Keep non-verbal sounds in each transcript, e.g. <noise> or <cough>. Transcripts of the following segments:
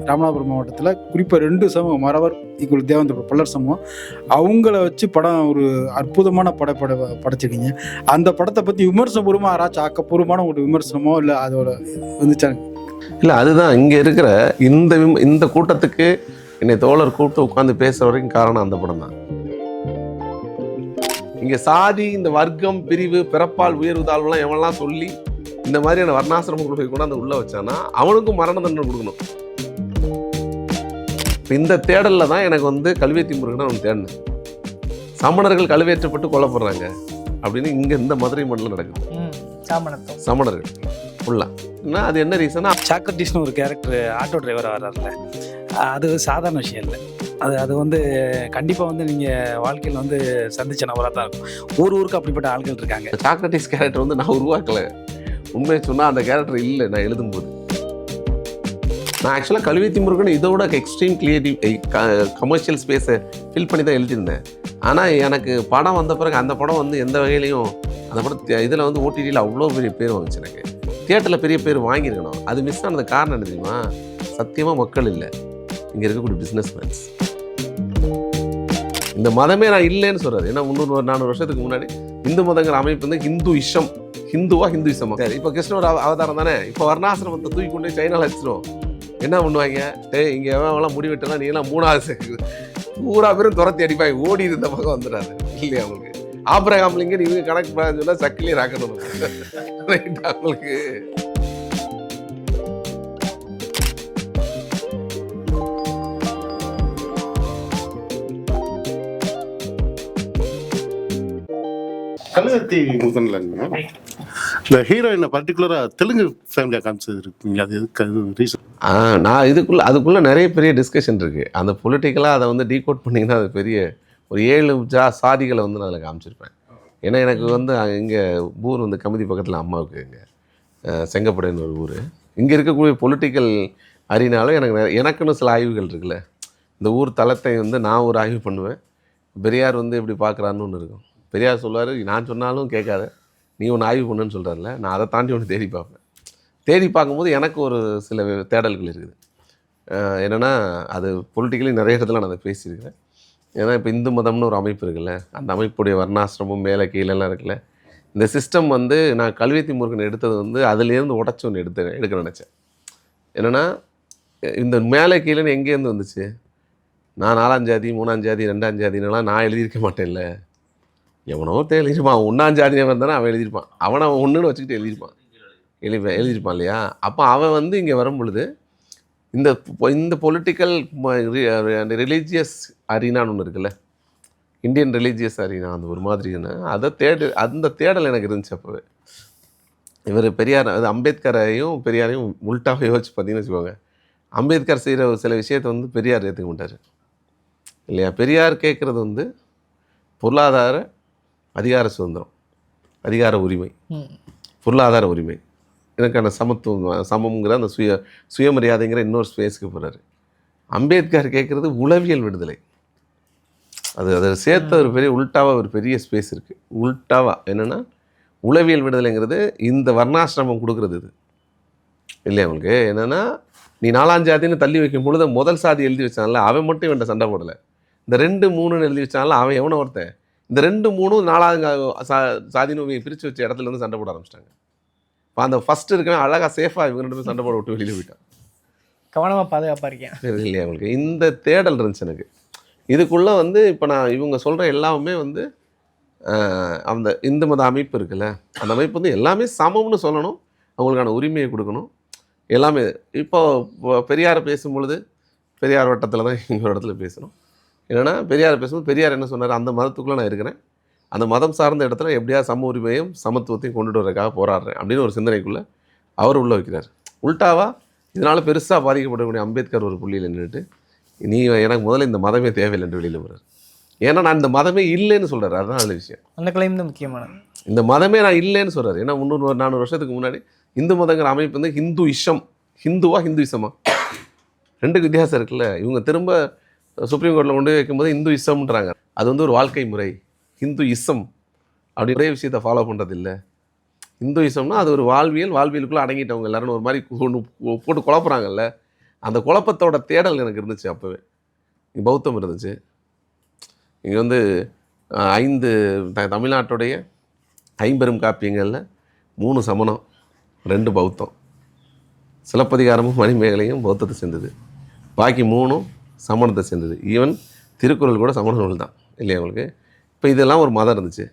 ராமநாதபுரம் மாவட்டத்தில் குறிப்பாக ரெண்டு சமூகம் மறவர் ஈக்குவல் தேவந்த பல்லர் சமூகம் அவங்கள வச்சு படம் ஒரு அற்புதமான படப்பட படைச்சிருக்கீங்க. அந்த படத்தை பற்றி விமர்சனபூர்வமாக யாராச்சும் ஆக்கப்பூர்வமான ஒரு விமர்சனமோ இல்லை அதோட வந்துச்சாங்க இல்லை அதுதான். இங்கே இருக்கிற இந்த விம- இந்த கூட்டத்துக்கு என்னை தோழர் கூப்பிட்டு உட்காந்து பேசுற வரைக்கும் காரணம் அந்த படம் தான். இங்கே சாதி இந்த வர்க்கம் பிரிவு பிறப்பால் உயர்வு தாழ்வுலாம் எவன்லாம் சொல்லி இந்த மாதிரியான வர்ணாசிரம கொள்கை கொண்டாந்து உள்ளே வச்சானா அவனுக்கும் மரண தண்டனை கொடுக்கணும். இப்ப இந்த தேடல்ல தான் எனக்கு வந்து கல்வெத்தி முருகனை அவன் தேடினேன். சமணர்கள் கழுவேற்றப்பட்டு கொல்லப்படுறாங்க அப்படின்னு இங்க இந்த மதுரை மண்டலம் நடக்குது. சமணர்கள். ஃபுல்லா என்ன அது என்ன ரீசனா சாக்ரட்டிஸ்னு ஒரு கேரக்டர் ஆட்டோ டிரைவர் வர்றாருல அது சாதாரண விஷயம் இல்லை. அது அது வந்து கண்டிப்பாக வந்து நீங்கள் வாழ்க்கையில் வந்து சந்திச்ச நபராக தான் இருக்கும். ஊர் ஊருக்கு அப்படிப்பட்ட ஆட்கள் இருக்காங்க. சாக்ரட்டிஸ் கேரக்டர் வந்து நான் உருவாக்கல. உண்மையை சொன்னால் அந்த கேரக்டர் இல்லை நான் எழுதும்போது. நான் ஆக்சுவலாக கல்வெத்தி முருகன் இதோட எக்ஸ்ட்ரீம் கிரியேட்டிவ் கமர்ஷியல் ஸ்பேஸை ஃபில் பண்ணி தான் எழுதியிருந்தேன். ஆனால் எனக்கு படம் வந்த பிறகு அந்த படம் வந்து எந்த வகையிலையும் அந்த படம் இதில் வந்து ஓடிடியில் அவ்வளோ பெரிய பேர் வந்துச்சு எனக்கு. தியேட்டரில் பெரிய பேர் வாங்கியிருக்கணும். அது மிஸ் ஆனது காரணம் என்ன தெரியுமா? சத்தியமாக மக்கள் இல்லை. இங்கே இருக்கக்கூடிய பிஸ்னஸ் மேன்ஸ் இந்த மதமே நான் இல்லைன்னு சொல்றாரு. ஏன்னா முந்நூறு நானூறு வருஷத்துக்கு முன்னாடி இந்து மதங்கிற அமைப்பு வந்து ஹிந்து இஷம் ஹிந்துவா ஹிந்துயிசமா. சரி இப்போ கிருஷ்ணவர் அவதாரம் தானே? இப்போ வர்ணாசிரமத்தை தூக்கி கொண்டு போய் சைனால வச்சிரும் என்ன பண்ணுவாங்க? டேய் இங்கே எவன் முடி வெட்டலாம் நீ எல்லாம் மூணாவது செக்கு. பூரா பேரும் துரத்தி அடிப்பாங்க. ஓடி இருந்த பக்கம் வந்துடாது இல்லையா அவங்களுக்கு? ஆப்ரகாம் லிங்கன் இவங்க கணக்கு பண்ண சொன்னா சக்கிலே ராக்கணும் ரைட் அவங்களுக்கு. கழுவத்தி முதன்லங்க இந்த ஹீரோயினை பர்டிகுலராக தெலுங்கு ஃபேமிலியாக காமிச்சது அது எதுக்கு? அது ரீசன் ஆ நான் இதுக்குள்ளே அதுக்குள்ளே நிறைய பெரிய டிஸ்கஷன் இருக்குது அந்த பொலிட்டிக்கலாக அதை வந்து டீகோட் பண்ணிங்கன்னா அது பெரிய ஒரு ஏழு ஜா சாதிகளை வந்து நான் அதில் காமிச்சிருப்பேன். ஏன்னா எனக்கு வந்து இங்கே ஊர் வந்து கமிதி பக்கத்தில் அம்மாவுக்கு இங்கே செங்கப்படைன்னு ஒரு ஊர். இங்கே இருக்கக்கூடிய பொலிட்டிக்கல் அறினாலும் எனக்கு எனக்குன்னு சில ஆய்வுகள் இருக்குல்ல. இந்த ஊர் தளத்தை வந்து நான் ஒரு ஆய்வு பண்ணுவேன். பெரியார் வந்து எப்படி பார்க்குறான்னு ஒன்று இருக்கும். பெரியார் சொல்லுவார் நான் சொன்னாலும் கேட்காத. நீ ஒன்று ஆய்வு பண்ணுன்னு சொல்கிறதில்ல நான் அதை தாண்டி ஒன்று தேடி பார்ப்பேன். தேடி பார்க்கும்போது எனக்கு ஒரு சில தேடல்கள் இருக்குது. என்னென்னா அது பொலிட்டிக்கலி நிறைய இடத்துல நான் அதை பேசியிருக்கிறேன். ஏன்னா இப்போ இந்து மதம்னு ஒரு அமைப்பு இருக்குல்ல அந்த அமைப்புடைய வர்ணாசிரமம் மேலே கீழெல்லாம் இருக்குல்ல இந்த சிஸ்டம் வந்து நான் கல்வெத்தி முருகன் எடுத்தது வந்து அதுலேருந்து உடச்சி ஒன்று எடுத்து எடுக்க நினச்சேன். என்னென்னா இந்த மேலே கீழேன்னு எங்கேருந்து வந்துச்சு? நான் நாலாம் ஜாதி மூணாம் ஜாதி ரெண்டாம் ஜாதினெல்லாம் நான் எழுதியிருக்க மாட்டேன்ல. எவனோ எழுதியிருப்பான். ஒன்றாம் ஜாதினவன் இருந்தானே அவன் எழுதியிருப்பான். அவனை அவன் ஒன்றுன்னு வச்சுக்கிட்டு எழுதியிருப்பான். எழுதி எழுதியிருப்பான் இல்லையா? அப்போ அவன் வந்து இங்கே வரும் பொழுது இந்த இந்த பொலிட்டிக்கல் ரிலீஜியஸ் அரினான்னு ஒன்று இருக்குல்ல? இந்தியன் ரிலீஜியஸ் அரினா அந்த ஒரு மாதிரின்னு அதை தேடு அந்த தேடல் எனக்கு இருந்துச்சு அப்போவே. இவர் பெரியார் அது அம்பேத்கரையும் பெரியாரையும் உல்ட்டாக யோசிச்சு பார்த்தீங்கன்னு வச்சுக்கோங்க. அம்பேத்கர் செய்கிற சில விஷயத்தை வந்து பெரியார் ஏற்றுக்க மாட்டார். இல்லையா? பெரியார் கேட்குறது வந்து பொருளாதார அதிகார சுதந்திரம் அதிகார உரிமை பொருளாதார உரிமை. எனக்கான சமத்துவம் சமம்ங்கிற அந்த சுய சுயமரியாதைங்கிற இன்னொரு ஸ்பேஸ்க்கு போகிறாரு அம்பேத்கர் கேட்குறது உளவியல் விடுதலை. அது அதை சேர்த்த ஒரு பெரிய உல்டாவாக ஒரு பெரிய ஸ்பேஸ் இருக்குது உல்டாவா என்னென்னா உளவியல் விடுதலைங்கிறது இந்த வர்ணாசிரமம் கொடுக்குறது இது. இல்லையா உங்களுக்கு? என்னென்னா நீ நாலாம் ஜாதின்னு தள்ளி வைக்கும் பொழுது முதல் சாதி எழுதி வச்சான்ல அவன் மட்டும் இவன்ட்ட சண்டை போடலை. இந்த ரெண்டு மூணுன்னு எழுதி வச்சான்ல அவன் எவனோ ஒருத்தன். இந்த ரெண்டு மூணும் நாலாவது சா சாதின்னு பிரித்து வச்ச இடத்துல இருந்து சண்டை போட ஆரம்பிச்சிட்டாங்க. இப்போ அந்த ஃபர்ஸ்ட் இருக்கவன் அழகாக சேஃபாக இவங்க ரெண்டு பேரும் சண்டை போட விட்டு வெளியில் போயிட்டான் கவனமாக பாதுகாப்பாக இருக்கேன். இல்லையா உங்களுக்கு? இந்த தேடல் இருந்துச்சு எனக்கு. இதுக்குள்ளே வந்து இப்போ நான் இவங்க சொல்கிற எல்லாமே வந்து அந்த இந்து மத அமைப்பு இருக்குல்ல அந்த அமைப்பு வந்து எல்லாமே சமம்னு சொல்லணும். அவங்களுக்கான உரிமையை கொடுக்கணும். எல்லாமே இப்போ பெரியாரை பேசும் பொழுது பெரியார் வட்டத்தில் தான் ஒரு இடத்துல பேசணும். என்னென்னா பெரியார் பேசும்போது பெரியார் என்ன சொன்னார்? அந்த மதத்துக்குள்ளே நான் இருக்கிறேன். அந்த மதம் சார்ந்த இடத்துல எப்படியா சம உரிமையும் சமத்துவத்தையும் கொண்டுட்டு வரதுக்காக போராடுறேன். அப்படின்னு ஒரு சிந்தனைக்குள்ளே அவர் உள்ள வைக்கிறார். உல்டாவா இதனால் பெருசாக பாதிக்கப்படக்கூடிய அம்பேத்கர் ஒரு புள்ளியில் நின்றுட்டு நீ எனக்கு முதல்ல இந்த மதமே தேவையில்லைன்னு வெளியில் வர்றார். ஏன்னா நான் இந்த மதமே இல்லைன்னு சொல்கிறார் அதுதான் அதில் விஷயம். அந்த கிளைம் தான் முக்கியமானது இந்த மதமே நான் இல்லைன்னு சொல்கிறார் ஏன்னா முந்நூறு நானூறு வருஷத்துக்கு முன்னாடி இந்து மதங்கிற அமைப்பு வந்து ஹிந்து இஷம் ஹிந்துவா ஹிந்துயிசமா? ரெண்டுக்கு வித்தியாசம் இருக்குல்ல. இவங்க திரும்ப சுப்ரீம் கோர்ட்டில் கொண்டு வைக்கும்போது இந்து இசம்ன்றாங்க அது வந்து ஒரு வாழ்க்கை முறை. ஹிந்து இசம் அப்படின்ற விஷயத்தை ஃபாலோ பண்ணுறதில்ல இந்து இசம்னா அது ஒரு வாழ்வியல் வாழ்வியலுக்குள்ளே அடங்கிட்டவங்க எல்லாரும் ஒரு மாதிரி ஒன்று போட்டு குழப்புறாங்கல்ல. அந்த குழப்பத்தோட தேடல் எனக்கு இருந்துச்சு அப்போவே. இங்கே பௌத்தம் இருந்துச்சு. இங்கே வந்து ஐந்து த- தமிழ்நாட்டுடைய ஐம்பெரும் காப்பியங்களில் மூணு சமணம் ரெண்டு பௌத்தம். சிலப்பதிகாரமும் மணிமேகலையும் பௌத்தத்தை சேர்ந்தது. பாக்கி மூணும் சமணத்தை சேர்ந்தது. ஈவன் திருக்குறள் கூட சமண நூல் தான். இல்லையா உங்களுக்கு? இப்போ இதெல்லாம் ஒரு மதம் இருந்துச்சு.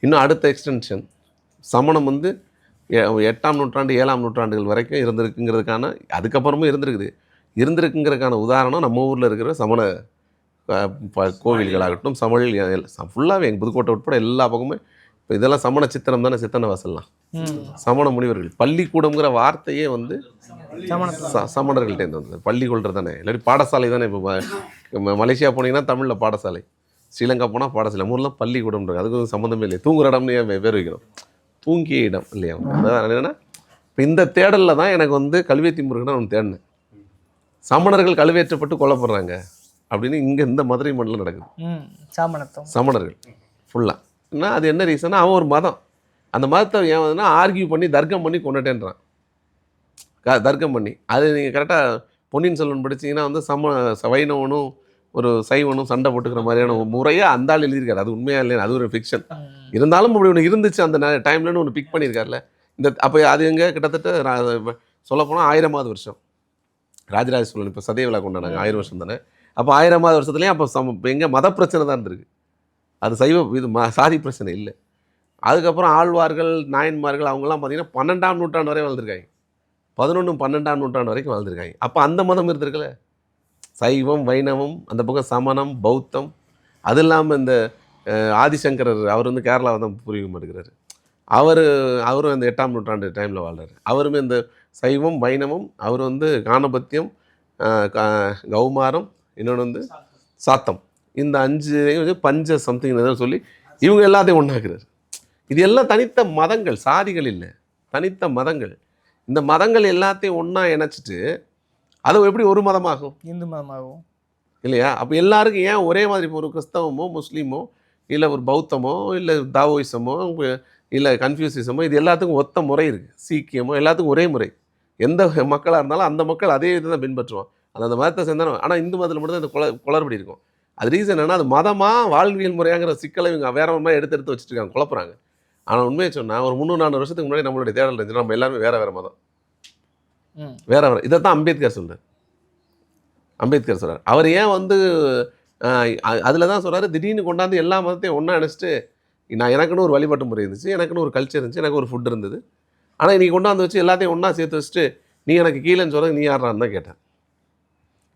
இன்னும் அடுத்த எக்ஸ்டென்ஷன் சமணம் வந்து எ- எட்டாம் நூற்றாண்டு ஏழாம் நூற்றாண்டுகள் வரைக்கும் இருந்திருக்குங்கிறதுக்கான அதுக்கப்புறமும் இருந்திருக்குது. இருந்திருக்குங்கிறதுக்கான உதாரணம் நம்ம ஊரில் இருக்கிற சமண கோவில்களாகட்டும் சமழ் ஃபுல்லாகவே எங்கள் புதுக்கோட்டை உட்பட எல்லா பக்கமுமே இப்போ இதெல்லாம் சமண சித்திரம் தானே சித்தன வாசல்லாம். சமண முனிவர்கள். பள்ளிக்கூடம்ங்கிற வார்த்தையே வந்து சமணர்கள்ட்டேருந்து வந்தது. பள்ளி கொள்றது தானே. இல்லாட்டி பாடசாலை தானே இப்போ மலேசியா போனீங்கன்னா தமிழில் பாடசாலை. ஸ்ரீலங்கா போனால் பாடசாலை. மூணுலாம் பள்ளிக்கூடம்ன்றது அதுக்கு சம்மந்தமே இல்லை தூங்குற இடம்னு ஏன் பேர் வைக்கணும் தூங்கிய இடம் இல்லையா அதான் என்னன்னா இப்போ இந்த தேடலில் தான் எனக்கு வந்து கல்வெத்தி முருகனை நான் தேடினேன். சமணர்கள் கழுவேற்றப்பட்டு கொல்லப்படுறாங்க அப்படின்னு இங்கே இந்த மதுரை மண்டலம் நடக்குது. சமணர்கள். ஃபுல்லாக என்ன அது என்ன ரீசன்னா அவன் ஒரு மதம். அந்த மதத்தை ஏன் வந்துன்னா ஆர்கியூ பண்ணி தர்க்கம் பண்ணி கொண்டுட்டேன்றான். க தர்க்கம் பண்ணி. அது நீங்கள் கரெக்டாக பொன்னியின் செல்வன் படிச்சீங்கன்னா வந்து சம ச- வைணவனும் ஒரு சைவனும் சண்டை போட்டுக்கிற மாதிரியான ஒரு முறையாக அந்த ஆள் எழுதியிருக்காரு. அது உண்மையா இல்லையா? அது ஒரு ஃபிக்ஷன் இருந்தாலும் அப்படி ஒன்று இருந்துச்சு அந்த டைம்லன்னு ஒன்று பிக் பண்ணியிருக்காருல்ல. இந்த அப்போ அது எங்கே? கிட்டத்தட்ட சொல்லப்போனால் ஆயிரமாவது வருஷம். ராஜராஜ சோழன் இப்போ சதய விழா கொண்டாடுறாங்க. ஆயிரம் வருஷம் தானே? அப்போ ஆயிரமாவது வருஷத்துலேயும் அப்போ சம எங்கே? மத பிரச்சனை தான் இருந்திருக்கு. அது சைவ இது ம சாதி பிரச்சனை இல்லை. அதுக்கப்புறம் ஆழ்வார்கள் நாயன்மார்கள் அவங்கெல்லாம் பார்த்தீங்கன்னா பன்னெண்டாம் நூற்றாண்டு வரை வாழ்ந்திருக்காங்க. பதினொன்று பன்னெண்டாம் நூற்றாண்டு வரைக்கும் வாழ்ந்திருக்காங்க. அப்போ அந்த மதம் இருந்திருக்குல்ல? சைவம் வைணவம் அந்த பக்கம் சமணம் பௌத்தம். அது இல்லாமல் இந்த ஆதிசங்கரர் அவர் வந்து கேரளாவை தான் புரிய எடுக்கிறாரு அவர் அவரும் இந்த எட்டாம் நூற்றாண்டு டைமில் வாழ்றாரு. அவருமே இந்த சைவம் வைணவம் அவர் வந்து காணபத்தியம் கௌமாரம் இன்னொன்று வந்து சாத்தம். இந்த அஞ்சு வந்து பஞ்ச சம்திங் ஏதோ சொல்லி இவங்க எல்லாத்தையும் ஒன்றாக்குறாரு இது எல்லாம் தனித்த மதங்கள் சாதிகள் இல்லை. தனித்த மதங்கள். இந்த மதங்கள் எல்லாத்தையும் ஒன்றா இணைச்சிட்டு அது எப்படி ஒரு மதமாகும்? இந்து மதமாகவும் இல்லையா? அப்போ எல்லாருக்கும் ஏன் ஒரே மாதிரி? இப்போ ஒரு கிறிஸ்தவமோ முஸ்லீமோ இல்லை ஒரு பௌத்தமோ இல்லை தாவோயிசமோ இல்லை கன்ஃபியூசிசமோ இது எல்லாத்துக்கும் ஒத்த முறை இருக்குது சீக்கியமோ எல்லாத்துக்கும் ஒரே முறை. எந்த மக்களாக இருந்தாலும் அந்த மக்கள் அதே இதை தான் பின்பற்றுவோம் அந்த மதத்தை சேர்ந்தாலும் ஆனால் இந்து மதத்தில் மட்டும் தான் இந்த குள குளறுபடி இருக்கும். அது ரீசன் என்னன்னா அது மதமாக வாழ்வியல் முறையாங்கிற சிக்கலை இவங்க வேற ஒரு மாதிரி எடுத்து எடுத்து வச்சுட்டு இருக்காங்க குழப்புறாங்க. ஆனால் உண்மையை சொன்னால் ஒரு முந்நூறு நானூறு வருஷத்துக்கு முன்னாடி நம்மளுடைய தேடல் இருந்துச்சு நம்ம எல்லாருமே வேற வேற மதம். வேற வேற இதை தான் அம்பேத்கர் சொல்றார். அம்பேத்கர் சொல்றார். அவர் ஏன் வந்து அதில் தான் சொல்றாரு திடீர்னு கொண்டாந்து எல்லா மதத்தையும் ஒன்றா நினச்சிட்டு நான் எனக்குன்னு ஒரு வழிபாட்டு முறை இருந்துச்சு எனக்குன்னு ஒரு கல்ச்சர் இருந்துச்சு எனக்கு ஒரு ஃபுட் இருந்தது. ஆனால் இன்னைக்கு கொண்டாந்து வச்சு எல்லாத்தையும் ஒன்றா சேர்த்து வச்சுட்டு நீ எனக்கு கீழேன்னு சொல்கிறது நீ யாரான்னு தான் கேட்டேன்.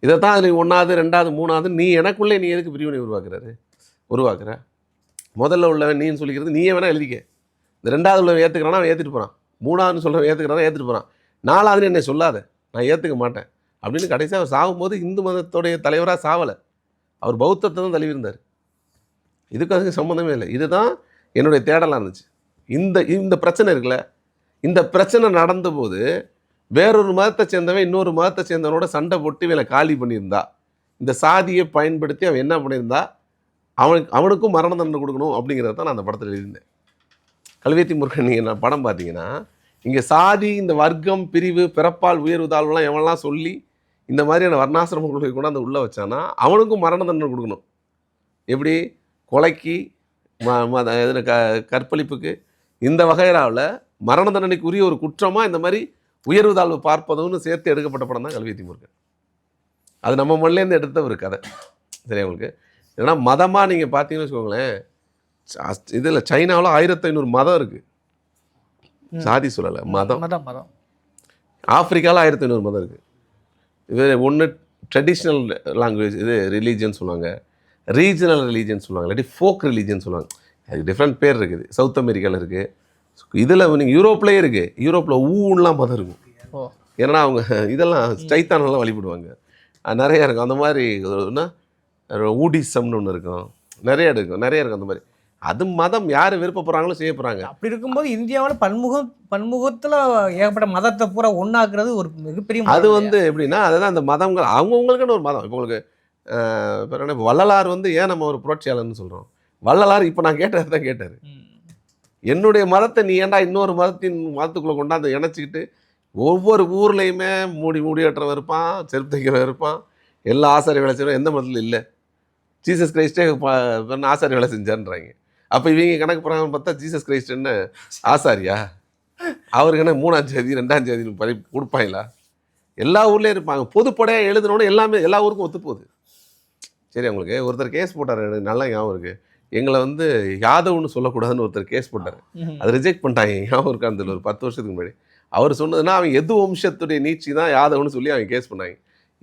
இதை தான் அதில் ஒன்றாவது ரெண்டாவது மூணாவது நீ எனக்குள்ளே நீ எதுக்கு பிரிவினை உருவாக்குறாரு? உருவாக்குற? முதல்ல உள்ளவன் நீன்னு சொல்லிக்கிறது நீயே வேணால் எழுதிக்க. இந்த ரெண்டாவது உள்ளவன் ஏற்றுக்கிறானா அவன் ஏற்றிட்டு போகிறான் மூணாவதுன்னு சொல்கிறவன் ஏற்றுக்கிறானா ஏற்றிட்டு போகிறான் நாலாவதுன்னு என்னை சொல்லாத. நான் ஏற்றுக்க மாட்டேன். அப்படின்னு கடைசியாக அவர் சாகும்போது இந்து மதத்துடைய தலைவராக சாவலை. அவர் பௌத்தத்தை தான் தழுவிருந்தார் இதுக்கு அதுக்கு சம்மந்தமே இல்லை. இதுதான் என்னுடைய தேடலாக இருந்துச்சு. இந்த இந்த பிரச்சனை இருக்குல்ல? இந்த பிரச்சனை நடந்தபோது வேறொரு மதத்தை சேர்ந்தவன் இன்னொரு மதத்தை சேர்ந்தவனோட சண்டை போட்டு இவனை காலி பண்ணியிருந்தா இந்த சாதியை பயன்படுத்தி அவன் என்ன பண்ணியிருந்தா அவனுக்கு அவனுக்கும் மரண தண்டனை கொடுக்கணும் அப்படிங்கிறத தான் நான் அந்த படத்தில் எழுதியிருந்தேன். கல்வெத்தி முருகன் நீங்கள் நான் படம் பார்த்தீங்கன்னா இங்கே சாதி இந்த வர்க்கம் பிரிவு பிறப்பால் உயர்வு தாழ்வுலாம் எவன்லாம் சொல்லி இந்த மாதிரியான வர்ணாசிரம கொள்கை கொண்டாந்து உள்ளே வச்சானா அவனுக்கும் மரண தண்டனை கொடுக்கணும். எப்படி? கொலைக்கு ம க கற்பழிப்புக்கு இந்த வகைராவில் மரண தண்டனைக்கு உரிய ஒரு குற்றமாக இந்த மாதிரி உயர்வு தாழ்வு பார்ப்பதும்னு சேர்த்து எடுக்கப்பட்ட படம் தான் கல்வெத்தி முருகன். அது நம்ம மண்லேருந்து எடுத்த ஒரு கதை. சரியா உங்களுக்கு? ஏன்னா மதமாக நீங்கள் பார்த்தீங்கன்னு வச்சுக்கோங்களேன் இதில் சைனாவில் ஆயிரத்தி ஐநூறு மதம் இருக்குது. சாதி சொல்லலை மதம். மதம் மதம் ஆப்பிரிக்காவில் ஆயிரத்தி ஐநூறு மதம் இருக்குது இது ஒன்று ட்ரெடிஷ்னல் லாங்குவேஜ் இது ரிலீஜியன் சொல்லுவாங்க. ரீஜனல் ரிலீஜியன் சொல்லுவாங்க இல்லாட்டி ஃபோக் ரிலீஜியன் சொல்லுவாங்க. அது டிஃப்ரெண்ட் பேர் இருக்குது. சவுத் அமெரிக்காவில் இருக்குது இதில் நீங்கள் யூரோப்லேயே இருக்குது யூரோப்பில் ஊன்லாம் மதம் இருக்கும். ஏன்னா அவங்க இதெல்லாம் சைத்தானெல்லாம் வழிபடுவாங்க. நிறைய இருக்கும். அந்த மாதிரி என்ன? ஊடிசம்னு ஒன்று இருக்கும். நிறைய இருக்கும். நிறைய இருக்கும் அந்த மாதிரி. அது மதம் யார் விருப்பப்படுறாங்களோ செய்ய போகிறாங்க அப்படி இருக்கும்போது இந்தியாவில் பன்முகம் பன்முகத்தில் ஏகப்பட்ட மதத்தை பூரா ஒன்றாக்குறது ஒரு மிகப்பெரிய அது வந்து எப்படின்னா அதுதான் அந்த மதங்கள் அவங்கவுங்களுக்குன்னு ஒரு மதம். இப்போ உங்களுக்கு இப்ப வள்ளலார் வந்து ஏன் நம்ம ஒரு புரட்சியாளர்னு சொல்கிறோம் வள்ளலார் இப்போ நான் கேட்டது தான் கேட்டார். என்னுடைய மதத்தை நீ ஏன்டா இன்னொரு மதத்தின் மதத்துக்குள்ளே கொண்டாந்து இணைச்சிக்கிட்டு ஒவ்வொரு ஊர்லேயுமே மூடி மூடி வெட்டுறவன் இருப்பான் செருப்பு தைக்கிறவன் இருப்பான் எல்லா ஆசாரிய வேலை செய்யறோம் எந்த மதத்தில் இல்லை. ஜீசஸ் கிரைஸ்டே ப- ஆசாரி வேலை செஞ்சான்றாங்க. அப்போ இவங்க கணக்கு போகிறாங்க பார்த்தா ஜீசஸ் கிரைஸ்ட் என்ன? ஆசாரியா? அவருக்கு என்ன மூணாம் தேதி ரெண்டாம் தேதி பறி கொடுப்பாங்களா? எல்லா ஊர்லேயும் இருப்பாங்க. பொதுப்படையாக எழுதுனோட எல்லாமே எல்லா ஊருக்கும் ஒத்து போகுது சரி உங்களுக்கு ஒருத்தர் கேஸ் போட்டார். எனக்கு நல்லா ஞாபகம் இருக்குது எங்களை வந்து யாதவ்னு சொல்லக்கூடாதுன்னு ஒருத்தர் கேஸ் போட்டார். அதை ரிஜெக்ட் பண்ணிட்டாங்க. ஞாபகம் இருக்கா? அந்த ஒரு பத்து வருஷத்துக்கு முன்னாடி. அவர் சொன்னதுன்னா அவன் எது வம்சத்துடைய நீச்சி தான் யாதவ்னு சொல்லி அவன் கேஸ் பண்ணாங்க.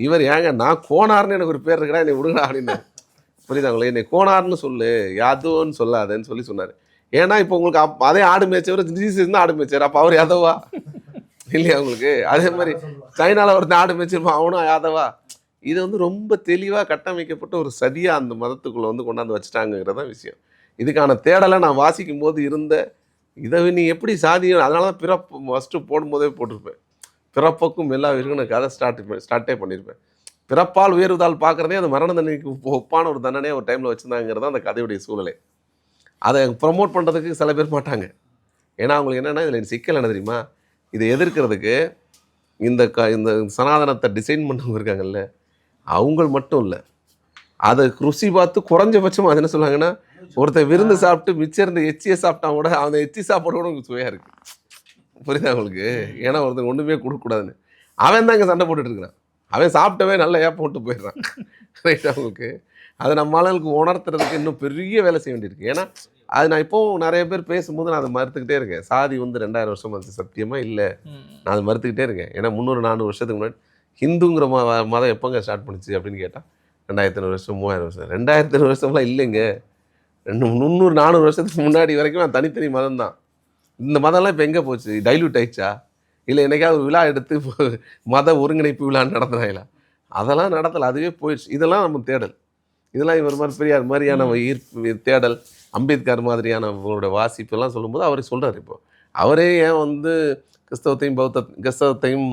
இவர் ஏங்க நான் கோனார்னு எனக்கு ஒரு பேர் இருக்கடா என்னை விடுங்கடா அப்படின்னு. புரியுதா உங்களுக்கு? என்னை கோனார்னு சொல்லு யாதவ்னு சொல்லாதேன்னு சொல்லி சொன்னார். ஏன்னா இப்போ உங்களுக்கு அப் அதே ஆடு மேய்ச்சவர் ஜீசஸ் இருந்தால் ஆடு மேய்ச்சவர் அப்போ அவர் யாதவா இல்லையா உங்களுக்கு? அதே மாதிரி சைனால ஒருத்தன் ஆடு மேய்ச்சிருப்பான். அவனும் யாதவா? இது வந்து ரொம்ப தெளிவாக கட்டமைக்கப்பட்ட ஒரு சதியாக அந்த மதத்துக்குள்ளே வந்து கொண்டாந்து வச்சுட்டாங்கிறத விஷயம். இதுக்கான தேடலை நான் வாசிக்கும் போது இருந்த இதை நீ எப்படி சாதியும் அதனால தான் பிறப்பு ஃபஸ்ட்டு போடும்போதே போட்டிருப்பேன். பிறப்புக்கும் எல்லா வீருக்கும் கதை ஸ்டார்ட் ஸ்டார்ட்டே பண்ணியிருப்பேன் பிறப்பால் உயர்வுதால் பார்க்குறதே அது மரண தண்டனைக்கு ஒப்பான ஒரு தண்டனையை ஒரு டைமில் வச்சுருந்தாங்கிறது அந்த கதையுடைய சூழலை அதை ப்ரமோட் பண்ணுறதுக்கு சில பேர் மாட்டாங்க. ஏன்னா அவங்களுக்கு என்னென்னா இதில் சிக்கல் என்ன தெரியுமா? இதை எதிர்க்கிறதுக்கு இந்த க இந்த சனாதனத்தை டிசைன் பண்ணவங்க இருக்காங்கல்ல அவங்க மட்டும் இல்லை. அதை ருசி பார்த்து குறைஞ்சபட்சம் அது என்ன சொல்லுவாங்கன்னா ஒருத்தன் விருந்து சாப்பிட்டு மிச்சம் இருந்த எச்சியை சாப்பிட்டா கூட அந்த எச்சி சாப்பாடு கூட உங்களுக்கு சுவையாக இருக்குது புரியுதா உங்களுக்கு? ஏன்னா ஒருத்தன் ஒன்றுமே கொடுக்கக்கூடாதுன்னு அவன் தான் இங்கே சண்டை போட்டுட்டு இருக்கிறான். அவன் சாப்பிட்டவே நல்லா ஏப்ப விட்டு போயிடுறான். ரைட் அவங்களுக்கு அதை நம்ம ஆளுங்களுக்கு உணர்த்துறதுக்கு இன்னும் பெரிய வேலை செய்ய வேண்டியிருக்கு. ஏன்னா அது நான் இப்போவும் நிறைய பேர் பேசும்போது நான் அதை மறுத்துக்கிட்டே இருக்கேன். சாதி வந்து ரெண்டாயிரம் வருஷம் அது சத்தியமாக இல்லை? நான் அதை மறுத்துக்கிட்டே இருக்கேன். ஏன்னா முந்நூறு நானூறு வருஷத்துக்கு முன்னாடி ஹிந்துங்கிற ம மதம் எப்போங்க ஸ்டார்ட் பண்ணுச்சு அப்படின்னு கேட்டால் ரெண்டாயிரத்தி ஐநூறு வருஷம் மூவாயிரம் வருஷம். ரெண்டாயிரத்தி ஐநூறு வருஷம்லாம் இல்லைங்க. ரெண்டு முந்நூறு நானூறு வருஷத்துக்கு முன்னாடி வரைக்கும் நான் தனித்தனி மதம் தான் இந்த மதம்லாம் இப்போ எங்கே போச்சு? டைல்யூட் ஆயிடுச்சா? இல்லை என்னைக்காவது ஒரு விழா எடுத்து <laughs> மத ஒருங்கிணைப்பு விழா நடத்துனாங்களா அதெல்லாம் நடத்தலை அதுவே போயிடுச்சு. இதெல்லாம் நம்ம தேடல். இதெல்லாம் இவர் மாதிரி பெரியார் மாதிரியான ஈர்ப்பு தேடல் அம்பேத்கர் மாதிரியான அவங்களோட வாசிப்பெல்லாம் சொல்லும்போது அவர் சொல்கிறார் இப்போ. அவரே ஏன் வந்து கிறிஸ்தவத்தையும் பௌத்த கிறிஸ்தவத்தையும்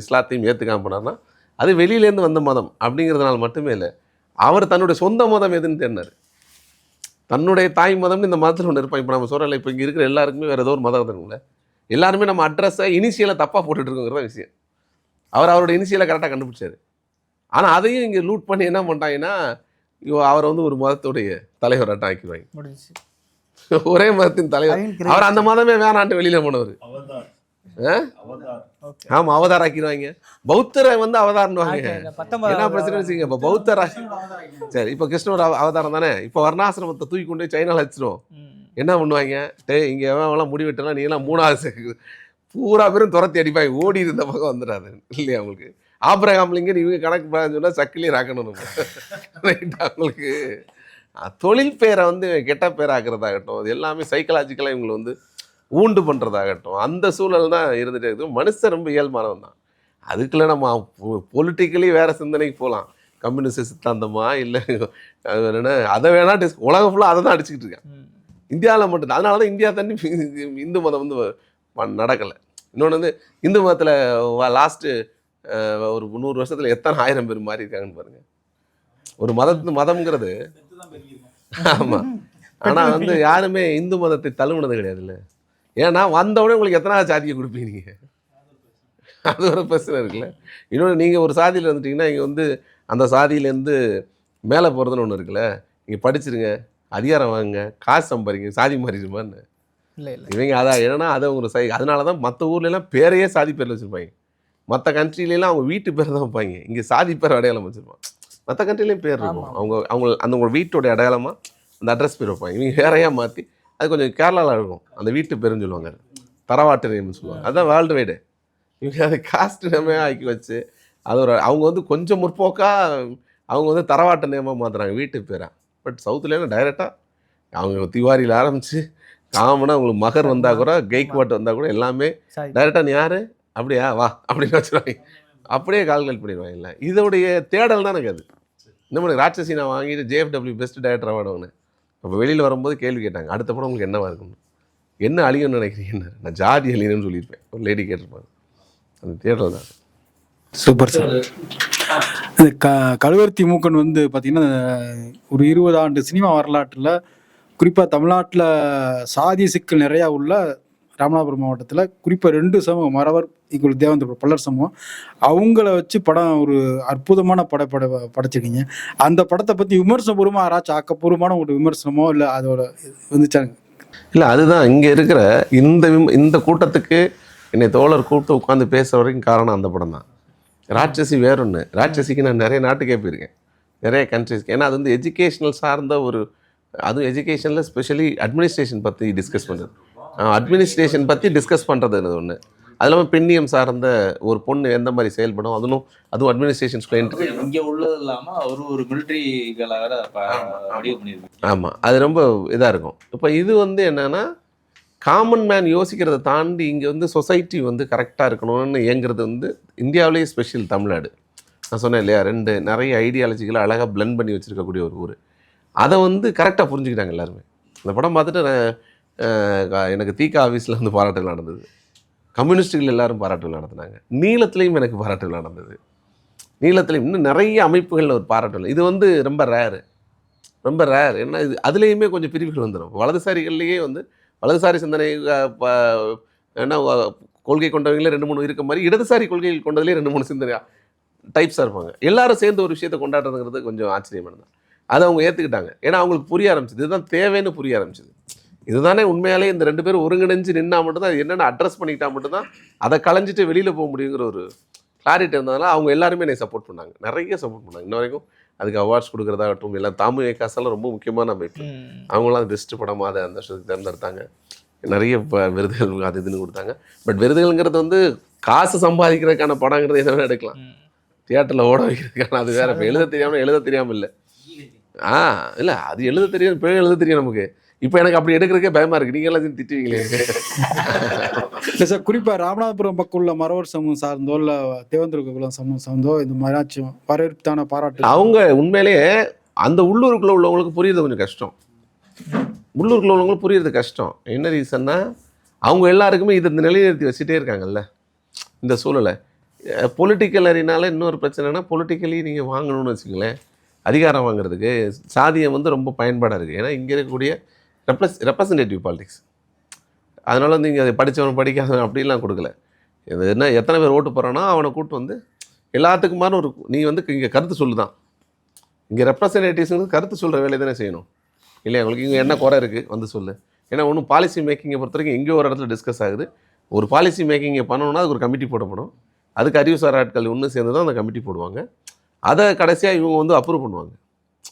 இஸ்லாத்தையும் ஏற்றுக்காம போனார்னா அது வெளியிலேருந்து வந்த மதம் அப்படிங்கிறதுனால மட்டுமே இல்லை. அவர் தன்னுடைய சொந்த மதம் எதுன்னு தேடினார். தன்னுடைய தாய் மதம்னு இந்த மதத்தில் ஒன்று இருப்பான் இப்போ நம்ம சொல்கிறல இப்போ இங்கே இருக்கிற எல்லாருக்குமே வேறு ஏதோ ஒரு மதம் இருக்கும்ல. எல்லாருமே நம்ம அட்ரஸை இனிஷியலை தப்பாக போட்டுட்டு இருக்கோங்கிறத விஷயம். அவர் அவரோட இனிஷியலை கரெக்டாக கண்டுபிடிச்சாரு. ஆனால் அதையும் இங்கே லூட் பண்ணி என்ன பண்ணிட்டாங்கன்னா அவரை வந்து ஒரு மதத்துடைய தலைவராட்டம் ஆக்கிடுவாங்க. ஒரே மதத்தின் தலைவர். அவர் அந்த மதமே வேணான்ட்டு வெளியில போனவர். ஆமா அவதார். ஆக்கிடுவாங்க பௌத்தரை வந்து அவதார்னுவாங்க என்ன பிரச்சனை வச்சுங்க இப்போ பௌத்தர் சரி இப்போ கிருஷ்ணர் அவ- அவதாரம் தானே? இப்போ வர்ணாசிரமத்தை தூக்கி கொண்டு போய் சைனால வச்சிரும். என்ன பண்ணுவாங்க? டேய் இங்கே எவன் முடி வெட்டலாம் நீ எல்லாம் மூணாவது. பூரா பேரும் துரத்தி அடிப்பாங்க. ஓடி இருந்த பக்கம் வந்துடாது. இல்லையா அவங்களுக்கு ஆப்ரகாம் லிங்கன் இவங்க கணக்கு பண்ண சொன்னா சக்கிலியர் ஆக்கணும் நம்ம. ரைட் அவங்களுக்கு தொழில் பேரை வந்து கெட்ட பேராக்கிறதாகட்டும். அது எல்லாமே சைக்கலாஜிக்கலாக இவங்களை வந்து ஊண்டு பண்ணுறதாகட்டும் அந்த சூழல் தான் இருந்துகிட்டே இருக்குது. மனுஷன் ரொம்ப இயல்பானவன் தான் அதுக்குள்ள நம்ம பொலிட்டிக்கலி வேற சிந்தனைக்கு போகலாம் கம்யூனிஸ்ட் சித்தாந்தமா இல்லை என்ன அதை வேணா டிஸ் உலகம் ஃபுல்லாக அதை தான் அடிச்சுக்கிட்டு இருக்கேன். இந்தியாவில் மட்டும் அதனால தான் இந்தியா தண்ணி இந்து மதம் வந்து நடக்கலை. இன்னொன்று வந்து இந்து மதத்தில் லாஸ்ட்டு ஒரு நூறு வருஷத்தில் எத்தனை ஆயிரம் பேர் மாறி இருக்காங்கன்னு பாருங்க. ஒரு மதத்து மதம்ங்கிறது ஆமாம் ஆனால் வந்து யாருமே இந்து மதத்தை தழுவுனது கிடையாதுல்ல. ஏன்னா வந்தவுடனே உங்களுக்கு எத்தனை சாதியை கொடுப்பீங்க? நீங்கள் அது ஒரு பிரச்சனை இருக்குல்ல. இன்னொன்று நீங்கள் ஒரு சாதியில் இருந்துட்டீங்கன்னா இங்கே வந்து அந்த சாதியிலேருந்து மேலே போகிறதுன்னு ஒன்று இருக்குல்ல. நீங்கள் படிச்சிருங்க அதிகாரம் வாங்குங்க காசு சம்பாதிங்க சாதி மாறிடுமான்னு. இல்லை இல்லை. இவங்க அதான் என்னன்னா அதை அவங்க சை அதனால தான் மற்ற ஊர்லலாம் பேரையே சாதி பேரில் வச்சுருப்பாங்க. மற்ற கண்ட்ரிலலாம் அவங்க வீட்டு பேர் தான் வைப்பாங்க. இங்கே சாதி பேர் அடையாளம் வச்சுருப்பான் மற்ற கண்ட்ரிலையும் பேர் இருக்கும். அவங்க அவங்க அந்த உங்க வீட்டோட அடையாளமாக அந்த அட்ரஸ் பேர் வைப்பாங்க. இவங்க வேறையாக மாற்றி அது கொஞ்சம் கேரளாவில் இருக்கும். அந்த வீட்டு பேருன்னு சொல்லுவாங்க. தரவாட்டு நேம்னு சொல்லுவாங்க. அதுதான் வேர்ல்டு வைடு இவங்க அதை காஸ்ட் நேமே ஆக்கி வச்சு அது ஒரு அவங்க வந்து கொஞ்சம் முற்போக்கா அவங்க வந்து தரவாட்டு நேமாக மாற்றுறாங்க வீட்டு பேரா. பட் சவுத்துலேயும் டைரெக்டாக அவங்க திவாரியில் ஆரம்பித்து காமனாக உங்களுக்கு மகர் வந்தால் கூட கெய்க்வாட் வந்தால் கூட எல்லாமே டைரெக்டாக நீ யார்? அப்படியா? வா அப்படின்னு வச்சுருவாங்க. அப்படியே கால்குலேட் பண்ணிடுவாங்க இல்லை இதோடைய தேடல் தான் எனக்கு அது. இந்த மாதிரி ராட்சசி நான் வாங்கிட்டு ஜேஎஃப்டபிள்யூ பெஸ்ட் டைரக்டர் அவார்டு வாங்கினேன் அப்போ வெளியில் வரும்போது கேள்வி கேட்டாங்க. அடுத்த படம் உங்களுக்கு என்னவா இருக்கும் என்ன அழியும்னு நினைக்கிறீங்க? நான் ஜாதி அழியணும்னு சொல்லியிருப்பேன். ஒரு லேடி கேட்டிருப்பாங்க. அந்த தேடல் தான் சூப்பர் சார் இந்த க கழுவர்த்தி மூக்கன் வந்து பார்த்தீங்கன்னா ஒரு இருபது ஆண்டு சினிமா வரலாற்றில் குறிப்பாக தமிழ்நாட்டில் சாதி சிக்கல் நிறையா உள்ள ராமநாதபுரம் மாவட்டத்தில் குறிப்பாக ரெண்டு சமூகம் மறவர் ஈக்குவல் தேவந்த பல்லர் சமூகம். அவங்கள வச்சு படம் ஒரு அற்புதமான பட பட படைச்சிருக்கீங்க. அந்த படத்தை பற்றி விமர்சனபூர்வமாக யாராச்சும் ஆக்கப்பூர்வமான ஒரு விமர்சனமோ இல்லை அதோட வந்துச்சாங்க இல்லை அதுதான் இங்கே இருக்கிற இந்த விம- இந்த கூட்டத்துக்கு என்னை தோழர் கூப்பிட்டு உட்காந்து பேசுகிற வரைக்கும் காரணம் அந்த படம் தான். ராட்சசி வேறொன்று ராட்சசிக்கு நான் நிறைய நாட்டுக்கே போயிருக்கேன் நிறைய கண்ட்ரிஸ்க்கு ஏன்னா அது வந்து எஜுகேஷனல் சார்ந்த ஒரு அதுவும் எஜுகேஷனில் ஸ்பெஷலி அட்மினிஸ்ட்ரேஷன் பற்றி டிஸ்கஸ் பண்ணுறது அட்மினிஸ்ட்ரேஷன் பற்றி டிஸ்கஸ் பண்ணுறது ஒன்று அது இல்லாமல் பெண்ணியம் சார்ந்த ஒரு பொண்ணு எந்த மாதிரி செயல்படும்? அதுவும் அதுவும் அட்மினிஸ்ட்ரேஷன் இங்க உள்ளது இல்லாம அவரு ஒரு பண்ணியிருக்காரு. ஆமாம் அது ரொம்ப இதாக இருக்கும். இப்போ இது வந்து என்னன்னா காமன் மேன் யோசிக்கிறத தாண்டி இங்கே வந்து சொசைட்டி வந்து கரெக்டாக இருக்கணும்னு இயங்குறது வந்து இந்தியாவிலேயே ஸ்பெஷல் தமிழ்நாடு. நான் சொன்னேன் இல்லையா ரெண்டு நிறைய ஐடியாலஜிகளை அழகாக blend பண்ணி வச்சுருக்கக்கூடிய ஒரு ஊர். அதை வந்து கரெக்டாக புரிஞ்சுக்கிட்டாங்க எல்லாருமே. இந்த படம் பார்த்துட்டு எனக்கு தீகா ஆஃபீஸில் வந்து பாராட்டுகள் நடந்தது. கம்யூனிஸ்டுகள் எல்லாரும் பாராட்டுகள் நடத்தினாங்க. நீளத்துலேயும் எனக்கு பாராட்டுகள் நடந்தது. நீளத்துலேயும் இன்னும் நிறைய அமைப்புகளில் ஒரு பாராட்டுகள். இது வந்து ரொம்ப ரேரு ரொம்ப ரேர் என்ன இது அதுலேயுமே கொஞ்சம் பிரிவுகள் வந்துடும் வலதுசாரிகள்லேயே வந்து வலதுசாரி சிந்தனை ப- என்ன கொள்கை கொண்டவங்களே ரெண்டு மூணு இருக்க மாதிரி இடதுசாரி கொள்கைகள் கொண்டதுலேயே ரெண்டு மூணு சிந்தனை டைப்ஸாக இருப்பாங்க. எல்லாரும் சேர்ந்து ஒரு விஷயத்தை கொண்டாடுறதுங்கிறது கொஞ்சம் ஆச்சரியமானது. தான் அதை அவங்க ஏற்றுக்கிட்டாங்க ஏன்னா அவங்களுக்கு புரிய ஆரம்பிச்சது. இதுதான் தேவைன்னு புரிய ஆரம்பிச்சது. இதுதானே உண்மையாலே இந்த ரெண்டு பேரும் ஒருங்கிணைஞ்சு நின்னா மட்டும்தான் அது என்னென்ன அட்ரஸ் பண்ணிக்கிட்டா மட்டும்தான் அதை களைஞ்சிட்டு வெளியில் போக முடியுங்கிற ஒரு கிளாரிட்டி இருந்ததுனால அவங்க எல்லாருமே என்னை சப்போர்ட் பண்ணாங்க. நிறைய சப்போர்ட் பண்ணாங்க. இன்ன வரைக்கும் அதுக்கு அவார்ட்ஸ் கொடுக்குறதாகட்டும் எல்லாம் தாமு ஏகாசெல்லாம் ரொம்ப முக்கியமான அமைப்பு. அவங்களாம் பெஸ்ட் படமாக அதை அந்த வருஷத்துக்கு தேர்ந்தெடுத்தாங்க. நிறைய விருதுகள் அது இதுன்னு கொடுத்தாங்க. பட் விருதுகள்ங்கிறது வந்து காசு சம்பாதிக்கிறதுக்கான படங்கிறது என்ன எடுக்கலாம். தியேட்டரில் ஓட வைக்கிறதுக்கான அது வேற. இப்போ எழுத தெரியாமல் எழுத தெரியாமல் இல்லை. ஆ இல்லை அது எழுத தெரியும் பிழை எழுத தெரியும் நமக்கு. இப்போ எனக்கு அப்படி எடுக்கிறதுக்கே பயமா இருக்கு. நீங்க எல்லாம் திட்டுவீங்களே. இல்லை சார் குறிப்பாக ராமநாதபுரம் பக்கம் உள்ள மரவர் சமூகம் சார்ந்தோ இல்லை தேவேந்திர குலம் சமூகம் சார்ந்தோ இந்த மாதிரியாச்சும் வரவேற்பான பாராட்டு. அவங்க உண்மையிலேயே அந்த உள்ளூருக்குள்ள உள்ளவங்களுக்கு புரியுறது கொஞ்சம் கஷ்டம். உள்ளூருக்குள்ள உள்ளவங்களுக்கு புரியுறது கஷ்டம். என்ன ரீசன்னா அவங்க எல்லாருக்குமே இதை நிலைநிறுத்தி வச்சுட்டே இருக்காங்கல்ல. இந்த சூழலை. பொலிட்டிக்கல் அறினால இன்னொரு பிரச்சனைனா பொலிட்டிக்கலி நீங்கள் வாங்கணும்னு வச்சுங்களேன் அதிகாரம் வாங்குறதுக்கு சாதியம் வந்து ரொம்ப பயன்பாடாக இருக்குது ஏன்னா இங்கே இருக்கக்கூடிய ரெப்ரஸ் ரெப்ரசன்டேட்டிவ் பாலிடிக்ஸ் அதனால் வந்து இங்கே அதை படித்தவன் படிக்காதவன் அப்படின்லாம் கொடுக்கல. இது என்ன எத்தனை பேர் ஓட்டு போகிறானோ அவனை கூப்பிட்டு வந்து எல்லாத்துக்குமான ஒரு நீ வந்து இங்கே கருத்து சொல்லுதான். இங்கே ரெப்ரசன்டேட்டிவ்ஸுங்கிறது கருத்து சொல்கிற வேலையை தானே செய்யணும். இல்லையா? உங்களுக்கு இங்கே என்ன குறை இருக்குது வந்து சொல்லு. ஏன்னா ஒன்றும் பாலிசி மேக்கிங்கை பொறுத்த வரைக்கும் எங்கேயோ ஒரு இடத்துல டிஸ்கஸ் ஆகுது. ஒரு பாலிசி மேக்கிங்கை பண்ணணும்னா அதுக்கு ஒரு கமிட்டி போடப்படும். அதுக்கு அறிவுசார் ஆட்கள் ஒன்று சேர்ந்து தான் அந்த கமிட்டி போடுவாங்க. அதை கடைசியாக இவங்க வந்து அப்ரூவ் பண்ணுவாங்க.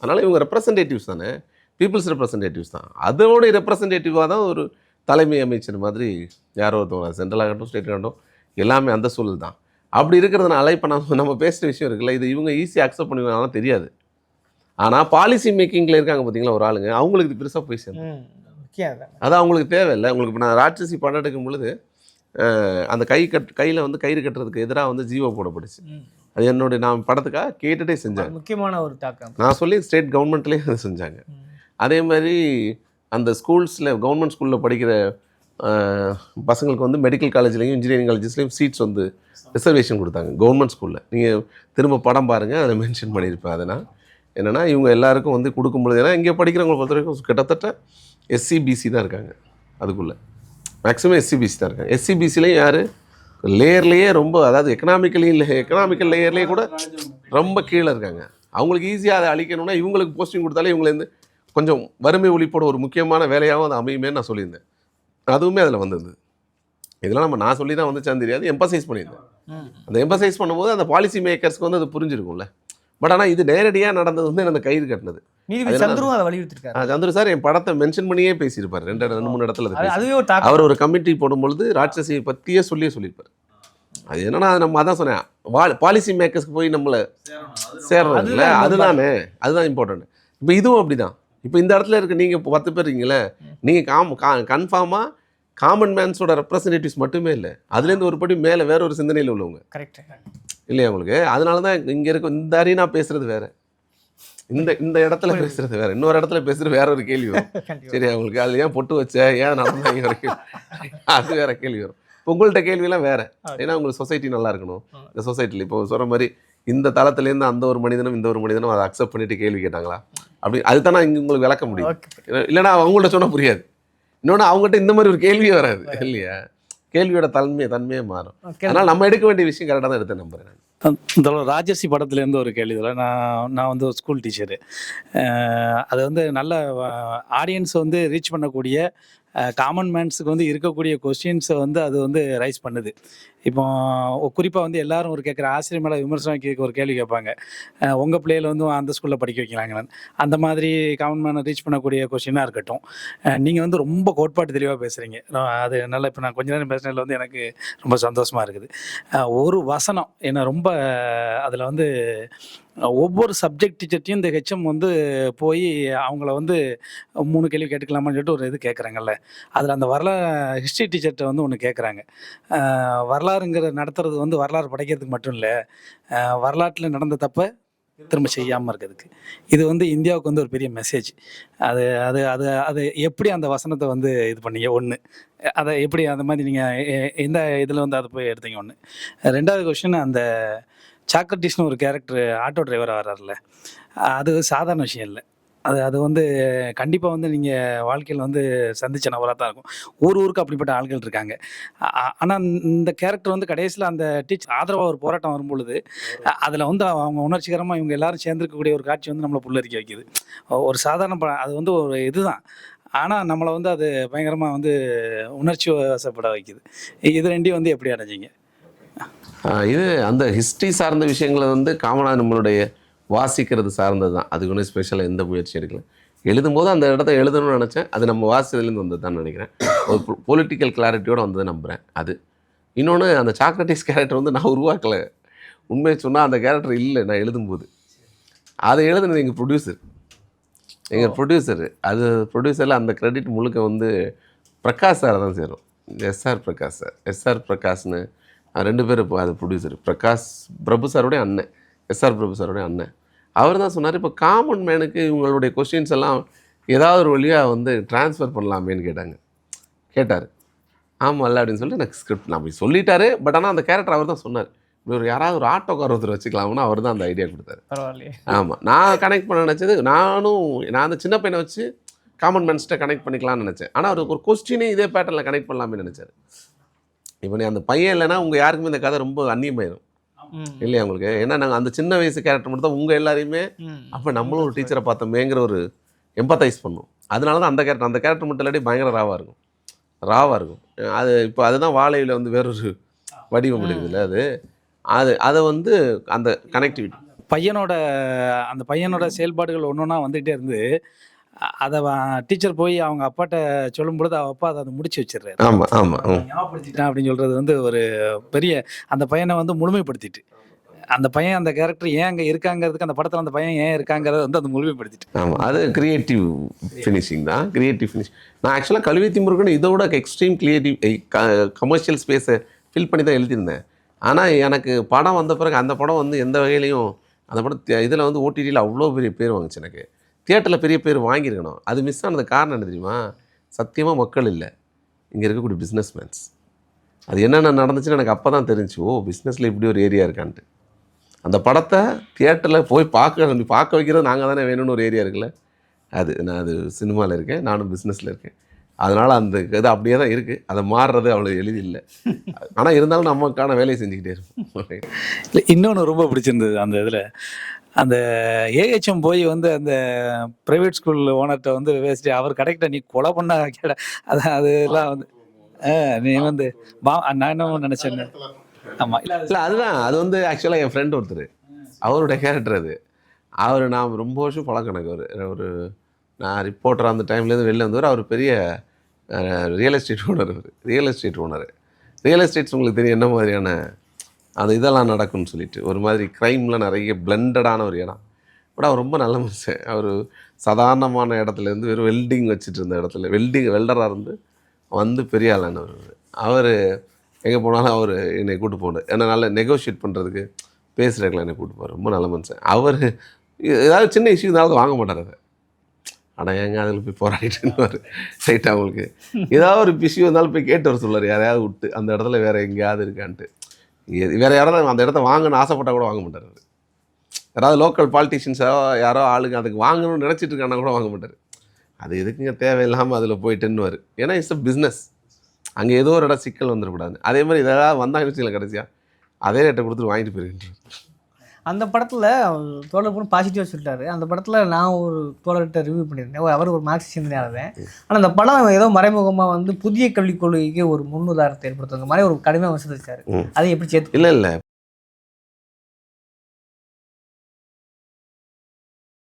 அதனால் இவங்க ரெப்ரசன்டேட்டிவ்ஸ் தானே. பீப்புள்ஸ் ரெப்ரசன்டேட்டிவ்ஸ் தான். அதோட ரெப்ரசன்டேட்டிவாக தான் ஒரு தலைமை அமைச்சர் மாதிரி யாரோ ஒருத்தவங்க சென்ட்ரல் ஆகட்டும் ஸ்டேட் ஆகட்டும் எல்லாமே அந்த சூழல் தான். அப்படி இருக்கிறதுனால இப்போ நம்ம நம்ம பேசுகிற விஷயம் இருக்குல்ல இது இவங்க ஈஸியாக அக்செப்ட் பண்ணுவாங்கன்னா தெரியாது. ஆனால் பாலிசி மேக்கிங்கில் இருக்காங்க பார்த்தீங்களா ஒரு ஆளுங்க அவங்களுக்கு இது பெருசாக போய் சேரும். அது. அவங்களுக்கு தேவையில்லை. உங்களுக்கு இப்போ நான் ராட்சசி படம் எடுக்கும் பொழுது அந்த கை கட் கையில் வந்து கயிறு கட்டுறதுக்கு எதிராக வந்து ஜீவோ போடப்பட்டுச்சு. ம். அது என்னுடைய நான் படத்துக்காக கேட்டுட்டே செஞ்சாங்க முக்கியமான ஒரு தாக்கம். நான் சொல்லி ஸ்டேட் கவர்மெண்ட்லேயே அதை செஞ்சாங்க. அதே மாதிரி அந்த ஸ்கூல்ஸில் கவர்மெண்ட் ஸ்கூலில் படிக்கிற பசங்களுக்கு வந்து மெடிக்கல் காலேஜ்லேயும் இன்ஜினியரிங் காலேஜஸ்லேயும் சீட்ஸ் வந்து ரிசர்வேஷன் கொடுத்தாங்க கவர்மெண்ட் ஸ்கூலில் நீங்கள் திரும்ப படம் பாருங்கள் அதை மென்ஷன் பண்ணியிருப்பேன் அதனால் என்னென்னா இவங்க எல்லாருக்கும் வந்து கொடுக்கும்பொழுது ஏன்னா இங்கே படிக்கிறவங்களை பொறுத்த வரைக்கும் கிட்டத்தட்ட எஸ்சிபிசி தான் இருக்காங்க அதுக்குள்ளே. மேக்ஸிமம் எஸ்சிபிசி தான் இருக்காங்க. எஸ்சிபிசிலையும் யார்? லேயர்லேயே ரொம்ப அதாவது எக்கனாமிக்கலி எக்கனாமிக்கல் லேயர்லேயே கூட ரொம்ப கீழே இருக்காங்க. அவங்களுக்கு ஈஸியாக அதை அழிக்கணும்னா இவங்களுக்கு போஸ்டிங் கொடுத்தாலே இவங்களேருந்து கொஞ்சம் வறுமை ஒழிப்போட ஒரு முக்கியமான வேலையாகவும் அது அமையுமே நான் சொல்லியிருந்தேன். அதுவுமே அதில் வந்தது. இதெல்லாம் நம்ம நான் சொல்லி தான் வந்துச்சான்னு தெரியாது எம்பசைஸ் பண்ணியிருந்தேன். அந்த எம்பசைஸ் பண்ணும்போது அந்த பாலிசி மேக்கர்ஸ்க்கு வந்து அது புரிஞ்சிருக்கும்ல. பட் ஆனால் இது நேரடியாக நடந்தது வந்து அந்த கயிறு கட்டினது. நீதிபதி அதனால- சந்துருவும் அதை வலியுறுத்திருக்காரு. ஆ, சந்திர சார் என் படத்தை மென்ஷன் பண்ணியே பேசியிருப்பார். ரெண்டு ரெண்டு மூணு இடத்துல அதுவே அவர் ஒரு கமிட்டி போடும்பொழுது ராட்சசியை பற்றியே சொல்லியே சொல்லியிருப்பார். அது என்னன்னா அது நம்ம அதான் சொன்னேன் பாலிசி மேக்கர்ஸ்க்கு போய் நம்மளை சேர்றதுல அதுதான் அதுதானே அதுதான் இம்பார்ட்டன்ட் இப்போ இதுவும் அப்படிதான். இப்போ இந்த இடத்துல இருக்க நீங்கள் இப்போ பத்து பேர் இருக்கீங்களே நீங்கள் காம் கன்ஃபார்மாக காமன் மேன்ஸோட ரெப்ரசன்டேட்டிவ்ஸ் மட்டுமே இல்லை. அதுலேருந்து ஒரு படி மேலே வேற ஒரு சிந்தனையில் உள்ளவங்க. கரெக்ட் இல்லையா உங்களுக்கு? அதனால தான் இங்கே இருக்க இந்த அரீனா பேசுறது வேற. இந்த இந்த இடத்துல பேசுறது வேற. இன்னொரு இடத்துல பேசுறது வேற ஒரு கேள்வி வரும். <laughs> சரி அவங்களுக்கு அதில் ஏன் பொட்டு வச்ச? ஏன் நடந்தாங்க அது வேற கேள்வி வரும். இப்போ உங்கள்கிட்ட கேள்வியெல்லாம் வேற. ஏன்னா உங்களுக்கு சொசைட்டி நல்லா இருக்கணும். இந்த சொசைட்டியில் இப்போ சொல்கிற மாதிரி இந்த தளத்துலேருந்து அந்த ஒரு மனிதனும் இந்த ஒரு மனிதனும் அதை அக்செப்ட் பண்ணிட்டு கேள்வி கேட்டாங்களா? அப்படி அதுதான் இங்கே உங்களுக்கு விளக்க முடியும். இல்லைன்னா அவங்கள்ட்ட சொன்னால் புரியாது. இன்னொன்று அவங்ககிட்ட இந்த மாதிரி ஒரு கேள்வியே வராது. இல்லையா? கேள்வியோட தன்மை தன்மையே மாறும். அதனால் நம்ம எடுக்க வேண்டிய விஷயம் கரெக்டாக தான் எடுத்து நம்புறேன் நான். இந்த ராஜர்ஷி படத்துலேருந்து ஒரு கேள்வி இதில் நான் நான் வந்து ஒரு ஸ்கூல் டீச்சரு அது வந்து நல்ல ஆடியன்ஸ் வந்து ரீச் பண்ணக்கூடிய காமன் மேன்ஸுக்கு வந்து இருக்கக்கூடிய கொஸ்டின்ஸை வந்து அது வந்து ரைஸ் பண்ணுது. இப்போ குறிப்பாக வந்து எல்லாரும் ஒரு கேட்குற ஆசிரியர் மேலே விமர்சனம் கேட்க ஒரு கேள்வி கேட்பாங்க. உங்கள் பிள்ளையில வந்து அந்த ஸ்கூலில் படிக்க வைக்கலாங்களான்னு அந்த மாதிரி காமன் மேனை ரீச் பண்ணக்கூடிய கொஸ்டினாக இருக்கட்டும். நீங்கள் வந்து ரொம்ப கோட்பாட்டு தெளிவாக பேசுகிறீங்க அது நல்லா இப்போ நான் கொஞ்ச நேரம் பேசினதில் வந்து எனக்கு ரொம்ப சந்தோஷமாக இருக்குது. ஒரு வசனம் என்னை ரொம்ப அதில் வந்து ஒவ்வொரு சப்ஜெக்ட் டீச்சர்ட்டையும் இந்த ஹெச்எம் வந்து போய் அவங்கள வந்து மூணு கேள்வி கேட்டுக்கலாமான்னு சொல்லிட்டு ஒரு இது கேட்குறாங்கல்ல அதில் அந்த வரலாறு ஹிஸ்ட்ரி டீச்சர்கிட்ட வந்து ஒன்று கேட்குறாங்க வரலாறுங்கிற நடத்துறது வந்து வரலாறு படைக்கிறதுக்கு மட்டும் இல்லை வரலாற்றில் நடந்த தப்பை திரும்ப செய்யாமல் இருக்கிறதுக்கு. இது வந்து இந்தியாவுக்கு வந்து ஒரு பெரிய மெசேஜ் அது அது அது அது எப்படி அந்த வசனத்தை வந்து இது பண்ணீங்க? ஒன்று அதை எப்படி அந்த மாதிரி நீங்கள் எந்த இதில் வந்து அதை போய் எடுத்தீங்க? ஒன்று ரெண்டாவது கொஷின் அந்த சாக்ரட்டிஸ்னு ஒரு கேரக்டர் ஆட்டோ டிரைவராக வர்றாருல அது சாதாரண விஷயம் இல்லை. அது அது வந்து கண்டிப்பாக வந்து நீங்கள் வாழ்க்கையில் வந்து சந்திச்ச நபராக தான் இருக்கும். ஊர் ஊருக்கு அப்படிப்பட்ட ஆட்கள் இருக்காங்க. ஆனால் இந்த கேரக்டர் வந்து கடைசியில் அந்த டீச்சர் ஆதரவாக ஒரு போராட்டம் வரும்பொழுது அதில் வந்து அவங்க உணர்ச்சிகரமாக இவங்க எல்லாரும் சேர்ந்துருக்கக்கூடிய ஒரு காட்சி வந்து நம்மளை புல்லரிக்க வைக்கிது. ஒரு சாதாரண படம் அது வந்து ஒரு இதுதான். ஆனால் நம்மளை வந்து அது பயங்கரமாக வந்து உணர்ச்சி வசப்பட வைக்குது. இது ரெண்டையும் வந்து எப்படி அடைஞ்சிங்க? இது அந்த ஹிஸ்ட்ரி சார்ந்த விஷயங்களை வந்து காமனாக நம்மளுடைய வாசிக்கிறது சார்ந்தது தான். அதுக்கு ஒன்றும் ஸ்பெஷலாக எந்த முயற்சி எடுக்கல. எழுதும்போது அந்த இடத்த எழுதணும்னு நினச்சேன். அது நம்ம வாசிச்சதுலேருந்து வந்தது தான் நினைக்கிறேன். ஒரு பொலிட்டிக்கல் கிளாரிட்டியோட வந்ததை நம்புகிறேன் அது. இன்னொன்று அந்த சாக்ரட்டிஸ் கேரக்டர் வந்து நான் உருவாக்கலை. உண்மையை சொன்னால் அந்த கேரக்டர் இல்லை நான் எழுதும்போது. அதை எழுதுனது எங்கள் ப்ரொடியூசர் எங்கள் ப்ரொடியூசர் அது ப்ரொடியூசரில் அந்த கிரெடிட் முழுக்க வந்து பிரகாஷ் சார் தான் சேரும். எஸ்ஆர் பிரகாஷ் சார் எஸ்ஆர் பிரகாஷ்னு ரெண்டு பேர் இப்போ அது ப்ரொடியூசர் பிரகாஷ் பிரபு சாருடைய அண்ணன் எஸ்ஆர் பிரபு சாருடைய அண்ணன். அவர் தான் சொன்னார் இப்போ காமன் மேனுக்கு இவங்களுடைய கொஸ்டின்ஸ் எல்லாம் ஏதாவது ஒரு வழியாக வந்து ட்ரான்ஸ்ஃபர் பண்ணலாமேன்னு கேட்டாங்க. கேட்டார். ஆமாம்ல அப்படின்னு சொல்லிட்டு எனக்கு ஸ்கிரிப்ட் நான் போய் சொல்லிட்டாரு. பட் ஆனால் அந்த கேரக்டர் அவர் தான் சொன்னார். இப்படி ஒரு யாராவது ஒரு ஆட்டோக்கார் ஒருத்தர் வச்சுக்கலாம்னு அவர் தான் அந்த ஐடியா கொடுத்தாரு. பரவாயில்லையே. ஆமாம் நான் கனெக்ட் பண்ண நினச்சது நானும் நான் அந்த சின்ன பையனை வச்சு காமன் மேன்ஸ்ட்டை கனெக்ட் பண்ணிக்கலாம்னு நினச்சேன். ஆனால் அவர் ஒரு கொஸ்டினே இதே பேட்டர்னில் கனெக்ட் பண்ணலாமே நினச்சார். இப்போ நீ அந்த பையன் இல்லைன்னா உங்கள் யாருக்குமே இந்த கதை ரொம்ப அந்நியமாயிரும். ம். இல்லையா உங்களுக்கு? ஏன்னா நாங்கள் அந்த சின்ன வயசு கேரக்டர் மட்டும் தான் உங்கள் எல்லாரையுமே. அப்போ நம்மளும் ஒரு டீச்சரை பார்த்தோமேங்கிற ஒரு எம்பத்தைஸ் பண்ணும். அதனால தான் அந்த கேரக்டர் அந்த கேரக்டர் மட்டும் இல்லாட்டி பயங்கர ராவாக இருக்கும். ராவாக இருக்கும். அது இப்போ அதுதான் வாழையில் வந்து வேறொரு வடிவம் எடுக்குதுல்ல அது? அது அதை வந்து அந்த கனெக்டிவிட்டி பையனோட அந்த பையனோட செயல்பாடுகள் ஒன்று ஒன்றா வந்துகிட்டே இருந்து அதை டீச்சர் போய் அவங்க அப்பாட்ட சொல்லும் பொழுது அவ அப்பா அதை அதை முடிச்சு வச்சிடுறாரு. ஆமாம் ஆமாம் ஞாபகப்படுத்திட்டான் அப்படின்னு சொல்றது வந்து ஒரு பெரிய அந்த பையனை வந்து முழுமைப்படுத்திட்டு. அந்த பையன் அந்த கேரக்டர் ஏன் அங்கே இருக்காங்கிறதுக்கு அந்த படத்தில் அந்த பையன் ஏன் இருக்காங்கிறத வந்து அது முழுமைப்படுத்திட்டு. ஆமாம் அது கிரியேட்டிவ் ஃபினிஷிங் தான். கிரியேட்டிவ் ஃபினிஷ் நான் ஆக்சுவலாக கல்வி திமுருகன் இதோட எக்ஸ்ட்ரீம் கிரியேட்டிவ் கமர்ஷியல் ஸ்பேஸை ஃபில் பண்ணி தான் எழுதியிருந்தேன். ஆனால் எனக்கு படம் வந்த பிறகு அந்த படம் வந்து எந்த வகையிலையும் அந்த படம் இதில் வந்து ஓடிடியில் அவ்வளோ பெரிய பேர் வாங்குச்சு எனக்கு. தியேட்டரில் பெரிய பேர் வாங்கியிருக்கணும். அது மிஸ் ஆனது காரணம் என்ன தெரியுமா? சத்தியமாக மக்கள் இல்லை. இங்கே இருக்கக்கூடிய பிஸ்னஸ்மேன்ஸ் அது என்னென்ன நடந்துச்சுன்னு எனக்கு அப்போ தான் தெரிஞ்சு ஓ பிஸ்னஸில் இப்படி ஒரு ஏரியா இருக்கான்ட்டு. அந்த படத்தை தியேட்டரில் போய் பார்க்க பார்க்க வைக்கிறது நாங்கள் தானே வேணும்னு ஒரு ஏரியா இருக்குல்ல? அது நான் அது சினிமாவில் இருக்கேன் நானும் பிஸ்னஸில் இருக்கேன். அதனால் அந்த இது அப்படியே தான் இருக்குது அதை மாறுறது அவ்வளோ எளிதில்லை ஆனால் இருந்தாலும் நமக்கான வேலையை செஞ்சுக்கிட்டே இருப்போம். இல்லை இன்னொன்று ரொம்ப பிடிச்சிருந்தது அந்த இதில். அந்த ஏஹெச்எம் போய் வந்து அந்த ப்ரைவேட் ஸ்கூல் ஓனர்கிட்ட வந்து பேசிட்டு அவர் கடைக்கிட்ட நீ கொலை பண்ண கேட. அது அதெல்லாம் வந்து நீ வந்து பா நான் என்ன நினச்சேன்னு. ஆமாம் இல்லை இல்லை அதுதான். அது வந்து ஆக்சுவலாக என் ஃப்ரெண்ட் ஒருத்தர். அவருடைய கேரக்டர் அது. அவர் நான் ரொம்ப வருஷம் பழக்கம் எனக்கு அவர். ஒரு நான் ரிப்போர்ட்டர் அந்த டைம்லேருந்து வெளில வந்தவர். அவர் பெரிய ரியல் எஸ்டேட் ஓனர் அவர். Real estate owner real estates உங்களுக்கு தெரியும் என்ன மாதிரியான அந்த இதெல்லாம் நடக்கும்னு சொல்லிட்டு. ஒரு மாதிரி க்ரைமில் நிறைய பிளெண்டடான ஒரு இடம். பட் அவர் ரொம்ப நல்ல மனுஷன். அவர் சாதாரணமான இடத்துலேருந்து வெறும் வெல்டிங் வச்சுட்டு இருந்த இடத்துல வெல்டிங் வெல்டராக இருந்து வந்து பெரிய ஆளானவர் அவர். எங்கே போனாலும் அவர் என்னை கூப்பிட்டு போனார். ஏன்னா நல்லா நெகோஷியேட் பண்ணுறதுக்கு பேசுகிறக்கெல்லாம் என்னை கூப்பிட்டு போவார் ரொம்ப நல்ல மனுஷன். அவர் ஏதாவது சின்ன இஷ்யூ இருந்தாலும் வாங்க மாட்டார் அதை ஆனால் ஏங்க அதில் போய் போராடிட்டு இருந்தார் ரைட் அவங்களுக்கு ஏதாவது ஒரு இஷ்யூ இருந்தாலும் போய் கேட்டு வர சொல்லுவார். யாரையாவது விட்டு அந்த இடத்துல வேறு எங்கேயாவது இருக்கான்ட்டு. வேற யாராவது அந்த இடத்த வாங்கணும்னு ஆசைப்பட்டா கூட வாங்க மாட்டார். யாராவது லோக்கல் பாலிட்டிஷியன்ஸோ யாரோ ஆளுங்க அதுக்கு வாங்கணும்னு நினச்சிட்டு இருக்கானா கூட வாங்க மாட்டார். அது எதுக்குங்க தேவையில்லாமல் அதில் போயிட்டுன்னுவார். ஏன்னா இட்ஸ் அ பிஸ்னஸ் அங்கே ஏதோ ஒரு இடம் சிக்கல் வந்துடக்கூடாது. அதே மாதிரி இதெல்லாம் வந்தாங்க வச்சுக்கல கடைசியாக அதே ரேட்டை கொடுத்துட்டு வாங்கிட்டு போயிருக்கின்றார் அந்த படத்தில் தோழர் கூட பாசிட்டிவாக சொல்லிட்டாரு. அந்த படத்தில் நான் ஒரு தோழர்கிட்ட ரிவ்யூ பண்ணியிருந்தேன். அவர் ஒரு மார்க்சிஸ்ட் சிந்தனையாளர் ஆனால் அந்த படம் ஏதோ மறைமுகமாக வந்து புதிய கல்விக் கொள்கைக்கு ஒரு முன்னுதாரணத்தை ஏற்படுத்துங்க மாதிரி ஒரு கடுமையாக விமர்சிச்சாரு ம். அதை எப்படி சேர்த்து இல்லை இல்லை.